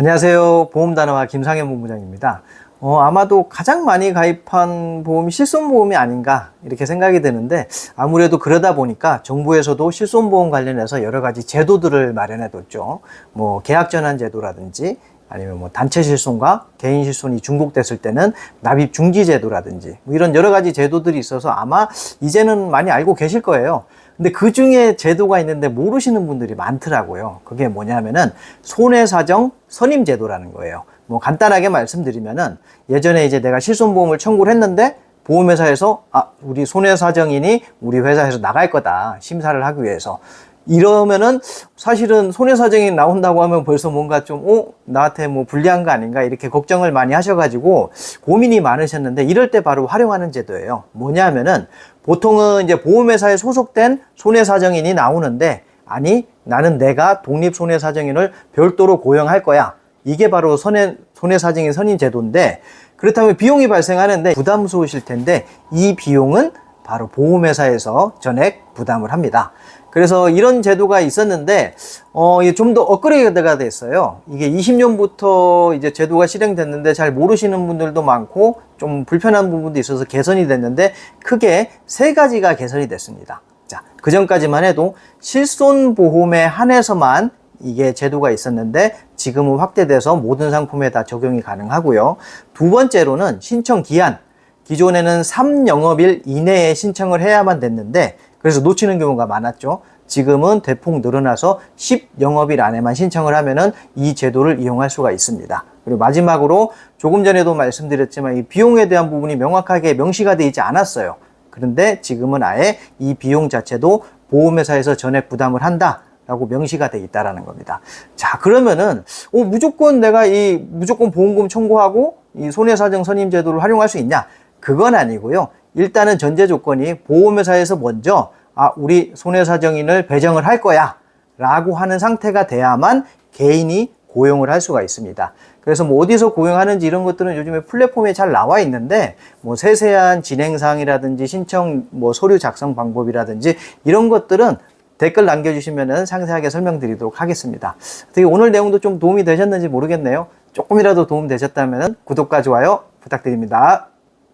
안녕하세요. 보험단어와 김상현 본부장입니다. 어, 아마도 가장 많이 가입한 보험이 실손보험이 아닌가 이렇게 생각이 드는데 아무래도 그러다 보니까 정부에서도 실손보험 관련해서 여러 가지 제도들을 마련해 뒀죠. 뭐 계약전환 제도라든지 아니면 뭐 단체 실손과 개인 실손이 중복됐을 때는 납입 중지 제도라든지 뭐 이런 여러 가지 제도들이 있어서 아마 이제는 많이 알고 계실 거예요. 근데 그 중에 제도가 있는데 모르시는 분들이 많더라고요. 그게 뭐냐면은 손해사정 선임 제도라는 거예요. 뭐 간단하게 말씀드리면은 예전에 이제 내가 실손보험을 청구를 했는데 보험회사에서 아 우리 손해사정인이 우리 회사에서 나갈 거다 심사를 하기 위해서 이러면은 사실은 손해사정이 나온다고 하면 벌써 뭔가 좀, 어? 나한테 뭐 불리한 거 아닌가? 이렇게 걱정을 많이 하셔가지고 고민이 많으셨는데 이럴 때 바로 활용하는 제도예요. 뭐냐면은 보통은 이제 보험회사에 소속된 손해사정인이 나오는데 아니, 나는 내가 독립손해사정인을 별도로 고용할 거야. 이게 바로 손해, 손해사정인 선임 제도인데 그렇다면 비용이 발생하는데 부담스러우실 텐데 이 비용은 바로 보험회사에서 전액 부담을 합니다. 그래서 이런 제도가 있었는데, 어, 좀 더 업그레이드가 됐어요. 이게 20년부터 이제 제도가 실행됐는데 잘 모르시는 분들도 많고, 좀 불편한 부분도 있어서 개선이 됐는데, 크게 세 가지가 개선이 됐습니다. 자, 그 전까지만 해도 실손 보험에 한해서만 이게 제도가 있었는데 지금은 확대돼서 모든 상품에 다 적용이 가능하고요. 두 번째로는 신청 기한. 기존에는 3영업일 이내에 신청을 해야만 됐는데 그래서 놓치는 경우가 많았죠. 지금은 대폭 늘어나서 10영업일 안에만 신청을 하면은 이 제도를 이용할 수가 있습니다. 그리고 마지막으로 조금 전에도 말씀드렸지만 이 비용에 대한 부분이 명확하게 명시가 되어 있지 않았어요. 그런데 지금은 아예 이 비용 자체도 보험회사에서 전액 부담을 한다. 라고 명시가 돼 있다라는 겁니다. 자, 그러면은, 어, 무조건 내가 이 무조건 보험금 청구하고 이 손해사정 선임 제도를 활용할 수 있냐? 그건 아니고요. 일단은 전제 조건이 보험회사에서 먼저 아, 우리 손해사정인을 배정을 할 거야. 라고 하는 상태가 돼야만 개인이 고용을 할 수가 있습니다. 그래서 뭐 어디서 고용하는지 이런 것들은 요즘에 플랫폼에 잘 나와 있는데 뭐 세세한 진행사항이라든지 신청 뭐 서류 작성 방법이라든지 이런 것들은 댓글 남겨주시면 상세하게 설명드리도록 하겠습니다. 어떻게 오늘 내용도 좀 도움이 되셨는지 모르겠네요. 조금이라도 도움 되셨다면 구독과 좋아요 부탁드립니다.